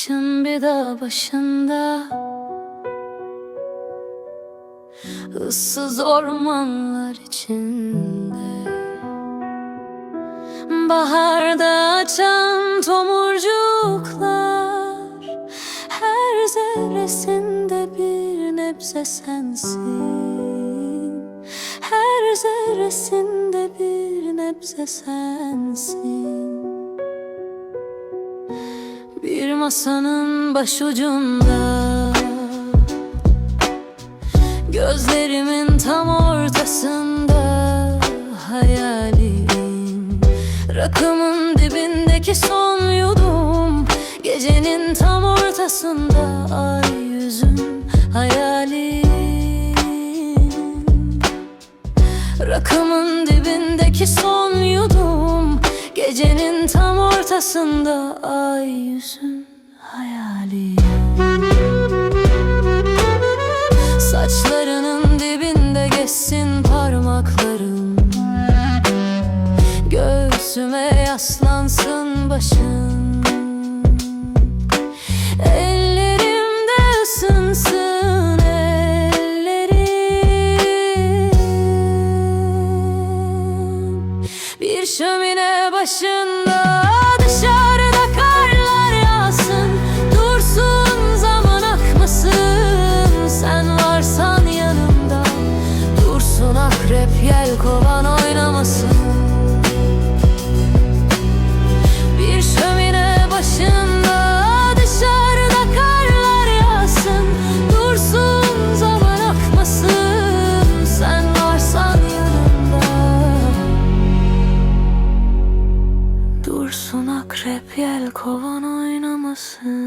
Kışın bir dağ başında. Issız ormanlar içinde. Baharda açan tomurcuklar. Her zerresinde bir nebze sensin. Her zerresinde bir nebze sensin masanın başucunda. Gözlerimin tam ortasında Hayalin. Rakımın dibindeki son yudum Gecenin tam ortasında Ay yüzün hayalin. Rakımın dibindeki son yudum Gecenin tam ortasında ay yüzün hayali Saçlarının dibinde geçsin parmaklarım. Göğsüme yaslansın başın Ellerimde ısınsın ellerim. Bir şömine başında Dursun akrep yel kovan oynamasın. Bir şömine başında dışarıda karlar yağsın. Dursun zaman akmasın. Sen varsan yanımda. Dursun akrep yel kovan oynamasın